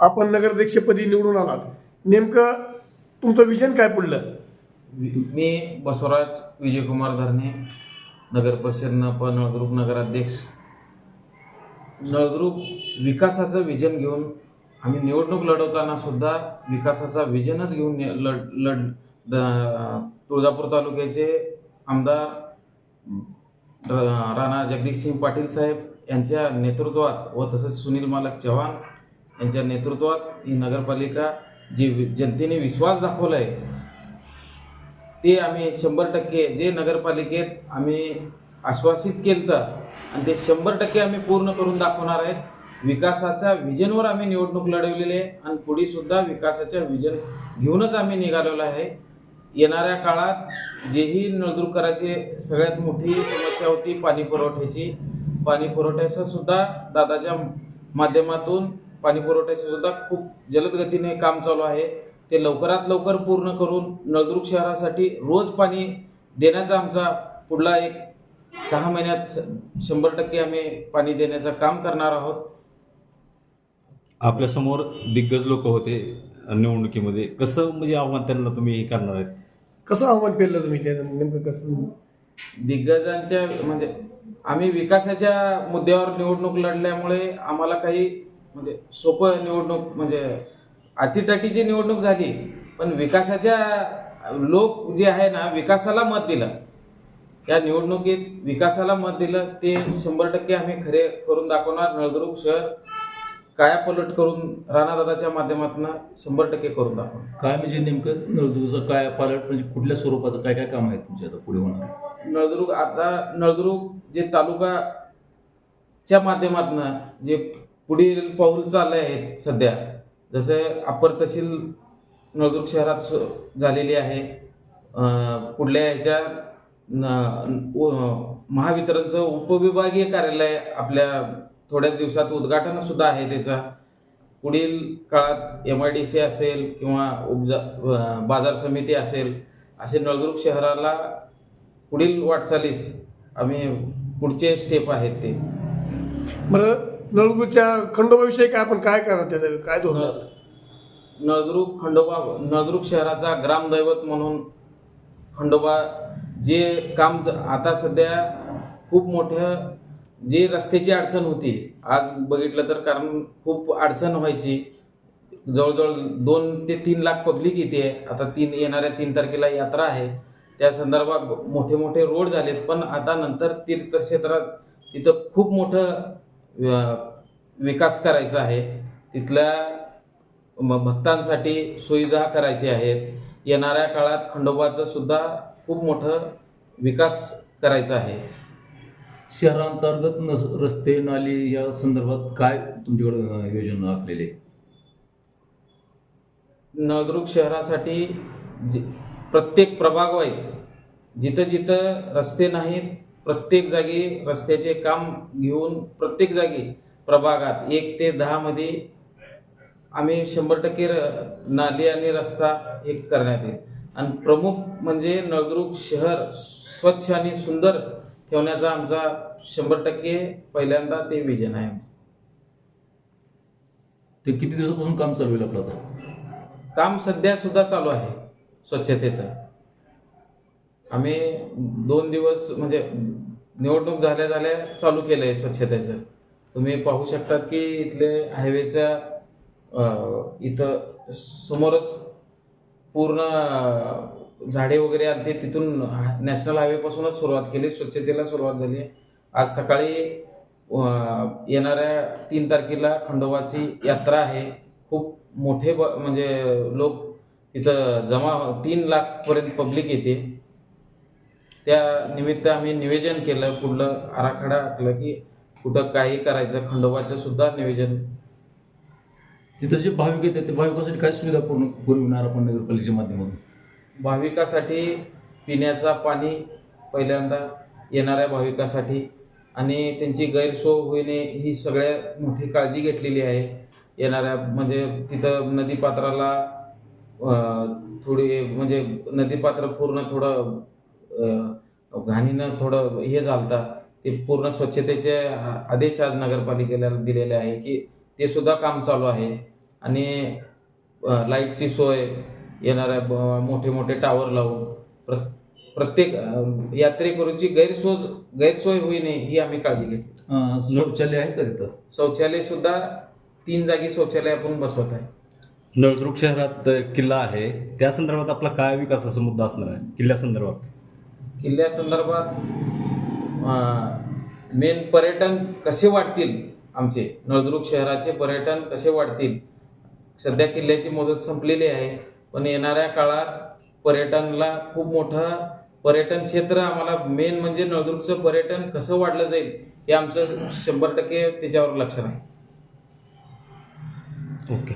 आपण नगराध्यक्षपदी निवडून आलात. नेमकं तुमचं विजन काय पुढलं? मी बसवराज विजयकुमार धरणे नगर परिषद नप नळदुर्ग नगराध्यक्ष. नळदुर्ग विकासाचं विजन घेऊन आम्ही निवडणूक लढवताना सुद्धा विकासाचा विजनच घेऊन लढ लढ तुळजापूर तालुक्याचे आमदार राणा जगदीशसिंग पाटील साहेब यांच्या नेतृत्वात व तसंच सुनील मालक चव्हाण यांच्या नेतृत्वात ही नगरपालिका जे जनतेने विश्वास दाखवला आहे ते आम्ही शंभर टक्के जे नगरपालिकेत आम्ही आश्वासित केलं तर आणि ते शंभर टक्के आम्ही पूर्ण करून दाखवणार आहेत. विकासाच्या विजनवर आम्ही निवडणूक लढवलेली आहे आणि पुढेसुद्धा विकासाच्या विजन घेऊनच आम्ही निघालेलो आहे. येणाऱ्या काळात जेही नळदुर्गकराची सगळ्यात मोठी समस्या होती पाणी पुरवठ्याची पाणी पुरवठ्याचं सुद्धा दादाच्या माध्यमातून पाणी पुरवठ्याचं सुद्धा खूप जलद गतीने काम चालू आहे. ते लवकरात लवकर पूर्ण करून नळदुर्ग शहरासाठी रोज पाणी देण्याचा आमचा पुढला एक सहा महिन्यात श- शंभर टक्के आम्ही पाणी देण्याचं काम करणार आहोत. आपल्यासमोर दिग्गज लोक होते निवडणुकीमध्ये. कसं म्हणजे आव्हान त्यांना तुम्ही हे करणार आहेत? कसं आव्हान पेललं तुम्ही ते? नेमकं कसं? दिग्गजांच्या म्हणजे आम्ही विकासाच्या मुद्द्यावर निवडणूक लढल्यामुळे आम्हाला काही म्हणजे सोपं निवडणूक म्हणजे अटीतटीची निवडणूक झाली पण विकासाच्या लोक जे आहे ना विकासाला मत दिलं. या निवडणुकीत विकासाला मत दिलं ते शंभर टक्के आम्ही खरे करून दाखवणार. नळदुर्ग शहर कायापलट करून राणादादाच्या माध्यमातून शंभर टक्के करून दाखवणार. काय म्हणजे नेमकं नळदुर्गचं काय पालट म्हणजे कुठल्या स्वरूपाचं काय काय काम आहे तुमचे आता पुढे होणार? नळदुर्ग आता नळदुर्ग जे तालुकाच्या माध्यमातून जे पुढील पाऊल चालले आहेत सध्या. जसं अपर तहसील नळदुर्ग शहरात सु- झालेली आहे. पुढल्या ह्याच्या महावितरणचं उपविभागीय कार्यालय आपल्या थोड्याच दिवसात उद्घाटन सुद्धा आहे त्याचा. पुढील काळात एम आय डी सी असेल किंवा उपजा बाजार समिती असेल असे नळदुर्ग शहराला पुढील वाटचालीस आम्ही पुढचे स्टेप आहेत ते. बरं नळदुर्गच्या खंडोबाविषयी काय आपण काय करणार? त्याचं काय धोरण? नळदुर्ग खंडोबा नळदुर्ग शहराचा ग्रामदैवत म्हणून खंडोबा जे काम आता सध्या खूप मोठं जे रस्त्याची अडचण होती आज बघितलं तर कारण खूप अडचण व्हायची. जवळजवळ दोन ते तीन लाख पब्लिक येते आता तीन येणाऱ्या तीन तारखेला यात्रा आहे. त्या संदर्भात मोठे मोठे रोड झालेत. पण आता नंतर तीर्थक्षेत्रात तिथं खूप मोठं विकास करायचा आहे. तिथल्या भक्तांसाठी सुविधा करायची आहेत. येणाऱ्या काळात खंडोबाचं सुद्धा खूप मोठं विकास करायचा आहे. शहरांतर्गत न- रस्ते नाली या संदर्भात काय तुमच्याकडे योजना आखलेली आहे? नळदुर्ग शहरासाठी जि- प्रत्येक प्रभाग वाईज जिथं जिथं रस्ते नाहीत प्रत्येक जागी रस्त्याचे काम घेऊन प्रत्येक जागी प्रभागात एक ते दहामध्ये आम्ही शंभर टक्के नाली आणि रस्ता एक करण्यात येईल. आणि प्रमुख म्हणजे नळदुर्ग शहर स्वच्छ आणि सुंदर ठेवण्याचा आमचा शंभर टक्के पहिल्यांदा ते विजन आहे. ते किती दिवसापासून काम चालू आहे आपलं आता? काम सध्या सुद्धा चालू आहे स्वच्छतेचं. आम्ही दोन दिवस म्हणजे निवडणूक झाल्या झाल्या चालू केलं आहे स्वच्छतेचं. तुम्ही पाहू शकतात की इथले हायवेच्या इथं समोरच पूर्ण झाडे वगैरे आले तिथून नॅशनल हायवेपासूनच सुरुवात केली स्वच्छतेला सुरुवात झाली. आहे आज सकाळी येणाऱ्या तीन तारखेला खंडोबाची यात्रा आहे. खूप मोठे ब म्हणजे लोक तिथं जमा तीन लाखपर्यंत पब्लिक येते. त्या निमित्त आम्ही निवेदन केलं पुढलं आराखडा आखला की कुठं काही करायचं खंडोबाचं सुद्धा निवेदन. तिथं जे भाविक येतात ते भाविकासाठी काय सुविधा पूर्ण पुरविणार आपण नगरपालिकेच्या माध्यमातून? भाविकासाठी पिण्याचा पाणी पहिल्यांदा येणाऱ्या भाविकासाठी आणि त्यांची गैरसोय होणे ही सगळ्यात मोठी काळजी घेतलेली आहे. येणाऱ्या म्हणजे तिथं नदीपात्राला थोडी म्हणजे नदीपात्र पूर्ण थोडं घाणीनं थोडं हे झालता ते पूर्ण स्वच्छतेचे आदेश आज नगरपालिकेला दिलेले आहे की ते सुद्धा काम चालू आहे. आणि लाईटची सोय येणाऱ्या ब- मोठे मोठे टावर लावून प्र प्रत्येक यात्रेकरूंची गैरसोय गैरसोय होई नये ही आम्ही काळजी घेतो शौचालय आहे का तिथं? शौचालय सुद्धा तीन जागी शौचालय आपण बसवत आहे. नळदुर्ग शहरात किल्ला आहे. त्या संदर्भात आपला काय विकासाचा मुद्दा असणार आहे? किल्ल्यासंदर्भात किल्ल्यासंदर्भात मेन पर्यटन कसे वाढतील आमचे? नळदुर्ग शहराचे पर्यटन कसे वाढतील? सध्या किल्ल्याची मुदत संपलेली आहे पण येणाऱ्या काळात पर्यटनला खूप मोठं पर्यटन क्षेत्र आम्हाला मेन म्हणजे नळदुर्गचं पर्यटन कसं वाढलं जाईल हे आमचं शंभर टक्के त्याच्यावर लक्ष आहे ओके.